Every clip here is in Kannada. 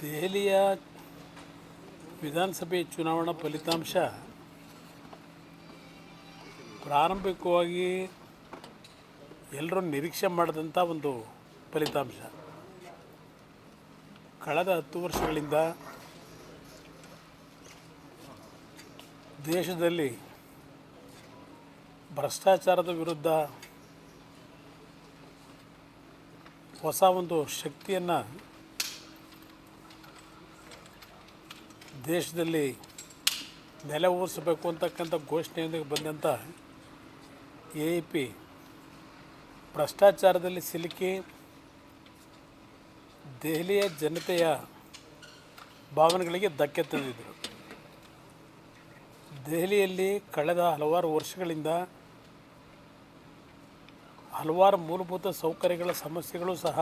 ದೆಹಲಿಯ ವಿಧಾನಸಭೆ ಚುನಾವಣಾ ಫಲಿತಾಂಶ ಪ್ರಾರಂಭಿಕವಾಗಿ ಎಲ್ಲರೂ ನಿರೀಕ್ಷೆ ಮಾಡಿದಂಥ ಒಂದು ಫಲಿತಾಂಶ. ಕಳೆದ ಹತ್ತು ವರ್ಷಗಳಿಂದ ದೇಶದಲ್ಲಿ ಭ್ರಷ್ಟಾಚಾರದ ವಿರುದ್ಧ ಹೊಸ ಒಂದು ಶಕ್ತಿಯನ್ನು ದೇಶದಲ್ಲಿ ನೆಲೆ ಊರಿಸಬೇಕು ಅಂತಕ್ಕಂಥ ಘೋಷಣೆಯೊಂದಿಗೆ ಬಂದಂಥ ಎ ಪಿ ಭ್ರಷ್ಟಾಚಾರದಲ್ಲಿ ಸಿಲುಕಿ ದೆಹಲಿಯ ಜನತೆಯ ಭಾವನೆಗಳಿಗೆ ಧಕ್ಕೆ ತಂದಿದ್ದರು ದೆಹಲಿಯಲ್ಲಿ ಕಳೆದ ಹಲವಾರು ವರ್ಷಗಳಿಂದ ಹಲವಾರು ಮೂಲಭೂತ ಸೌಕರ್ಯಗಳ ಸಮಸ್ಯೆಗಳು ಸಹ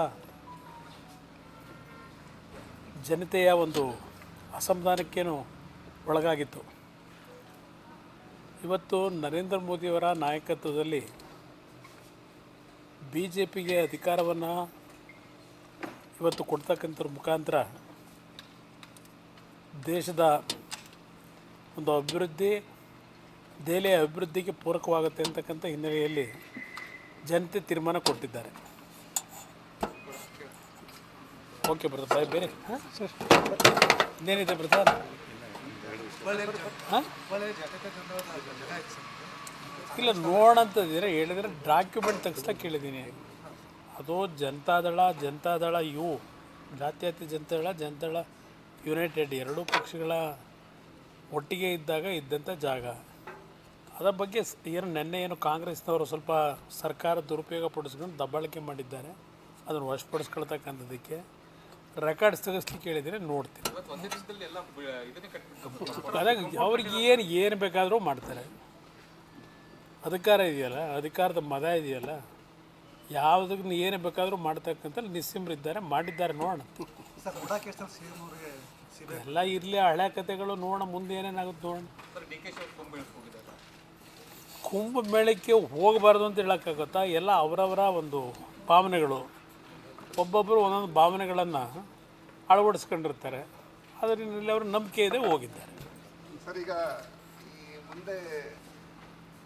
ಜನತೆಯ ಒಂದು ಅಸಮಾಧಾನಕ್ಕೇನು ಒಳಗಾಗಿತ್ತು. ಇವತ್ತು ನರೇಂದ್ರ ಮೋದಿಯವರ ನಾಯಕತ್ವದಲ್ಲಿ ಬಿ ಜೆ ಪಿಗೆ ಅಧಿಕಾರವನ್ನು ಇವತ್ತು ಕೊಡ್ತಕ್ಕಂಥವ್ರ ಮುಖಾಂತರ ದೇಶದ ಒಂದು ಅಭಿವೃದ್ಧಿ, ದೆಹಲಿಯ ಅಭಿವೃದ್ಧಿಗೆ ಪೂರಕವಾಗುತ್ತೆ ಅಂತಕ್ಕಂಥ ಹಿನ್ನೆಲೆಯಲ್ಲಿ ಜನತೆ ತೀರ್ಮಾನ ಕೊಟ್ಟಿದ್ದಾರೆ. ಓಕೆ ಬಾಯ್ ಬೇರೆ? ಹಾಂ ಇನ್ನೇನಿದೆ ಜನ ಇಲ್ಲ ನೋಡೋಂಥದ್ದಿದ್ರೆ ಹೇಳಿದ್ರೆ ಡಾಕ್ಯುಮೆಂಟ್ ತೆಗಿಸ್ತಾ ಕೇಳಿದ್ದೀನಿ. ಅದು ಜನತಾದಳ ಜನತಾದಳ ಯು ಜಾತ್ಯತೀತ ಜನತಾದಳ ಜನತಾದಳ ಯುನೈಟೆಡ್ ಎರಡೂ ಪಕ್ಷಗಳ ಒಟ್ಟಿಗೆ ಇದ್ದಾಗ ಇದ್ದಂಥ ಜಾಗ. ಅದರ ಬಗ್ಗೆ ಸ್- ಏನು ನಿನ್ನೆ ಏನು ಕಾಂಗ್ರೆಸ್ನವರು ಸ್ವಲ್ಪ ಸರ್ಕಾರ ದುರುಪಯೋಗ ಪಡಿಸ್ಕೊಂಡು ದಬ್ಬಾಳಿಕೆ ಮಾಡಿದ್ದಾರೆ. ಅದನ್ನು ವಶಪಡಿಸ್ಕೊಳ್ತಕ್ಕಂಥದ್ದಕ್ಕೆ ರೆಕಾರ್ಡ್ಸ್ ತೆಗೆಸ್ಲಿಕ್ಕೆ ಹೇಳಿದರೆ ನೋಡ್ತೀನಿ. ಅದಾಗ ಅವ್ರಿಗೆ ಏನು ಏನು ಬೇಕಾದರೂ ಮಾಡ್ತಾರೆ. ಅಧಿಕಾರ ಇದೆಯಲ್ಲ ಅಧಿಕಾರದ ಮದ ಇದೆಯಲ್ಲ ಯಾವುದಕ್ಕೆ ಏನು ಬೇಕಾದರೂ ಮಾಡ್ತಕ್ಕಂಥ ನಿಸ್ಸಿಮ್ರಿದ್ದಾರೆ ಮಾಡಿದ್ದಾರೆ ನೋಡೋಣ. ಎಲ್ಲ ಇರಲಿ ಹಳೆ ಕಥೆಗಳು ನೋಡೋಣ ಮುಂದೆ ಏನೇನಾಗುತ್ತೆ ನೋಡೋಣ. ಕುಂಭಮೇಳಕ್ಕೆ ಹೋಗಬಾರ್ದು ಅಂತ ಹೇಳೋಕ್ಕಾಗುತ್ತಾ? ಎಲ್ಲ ಅವರವರ ಒಂದು ಭಾವನೆಗಳು. ಒಬ್ಬೊಬ್ಬರು ಒಂದೊಂದು ಭಾವನೆಗಳನ್ನು ಅಳವಡಿಸ್ಕೊಂಡಿರ್ತಾರೆ. ಅದರಲ್ಲಿ ಅವರು ನಂಬಿಕೆ ಇದೆ ಹೋಗಿದ್ದಾರೆ. ಸರ್ ಈಗ ಈ ಮುಂದೆ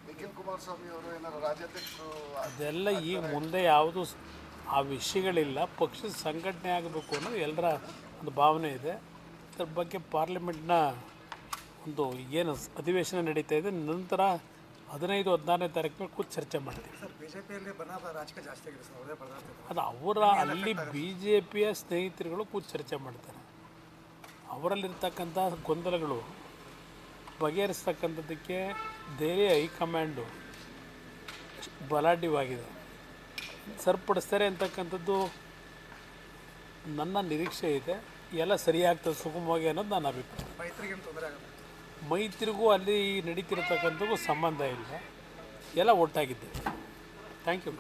ನಿಖಿಲ್ ಕುಮಾರಸ್ವಾಮಿ ಅವರು ಏನಾದ್ರು ರಾಜ್ಯಾಧ್ಯಕ್ಷರು ಅದೆಲ್ಲ ಈಗ ಮುಂದೆ ಯಾವುದು ಆ ವಿಷಯಗಳಿಲ್ಲ. ಪಕ್ಷದ ಸಂಘಟನೆ ಆಗಬೇಕು ಅನ್ನೋದು ಎಲ್ಲರ ಒಂದು ಭಾವನೆ ಇದೆ. ಅದ್ರ ಬಗ್ಗೆ ಪಾರ್ಲಿಮೆಂಟ್ನ ಒಂದು ಏನು ಅಧಿವೇಶನ ನಡೀತಾ ಇದೆ. ನಂತರ ಹದಿನೈದು ಹದಿನಾರನೇ ತಾರೀಕು ಮೇಲೆ ಕೂತು ಚರ್ಚೆ ಮಾಡ್ತೀವಿ. ಅದು ಅವರ ಅಲ್ಲಿ ಬಿ ಜೆ ಪಿಯ ಸ್ನೇಹಿತರುಗಳು ಕೂತು ಚರ್ಚೆ ಮಾಡ್ತಾರೆ. ಅವರಲ್ಲಿರ್ತಕ್ಕಂಥ ಗೊಂದಲಗಳು ಬಗೆಹರಿಸ್ತಕ್ಕಂಥದ್ದಕ್ಕೆ ದೆಹಲಿ ಹೈಕಮಾಂಡು ಬಲಾಢ್ಯವಾಗಿದೆ. ಸರಿಪಡಿಸ್ತಾರೆ ಅಂತಕ್ಕಂಥದ್ದು ನನ್ನ ನಿರೀಕ್ಷೆ ಇದೆ. ಎಲ್ಲ ಸರಿಯಾಗ್ತದೆ ಸುಗಮವಾಗಿ ಅನ್ನೋದು ನನ್ನ ಅಭಿಪ್ರಾಯ. ಮೈತ್ರಿಗೆ ಅಲ್ಲಿ ನಡೀತಿರತಕ್ಕಂಥದ್ದು ಸಂಬಂಧ ಇಲ್ಲ. ಎಲ್ಲ ಒಟ್ಟಾಗಿದ್ದೇವೆ. Thank you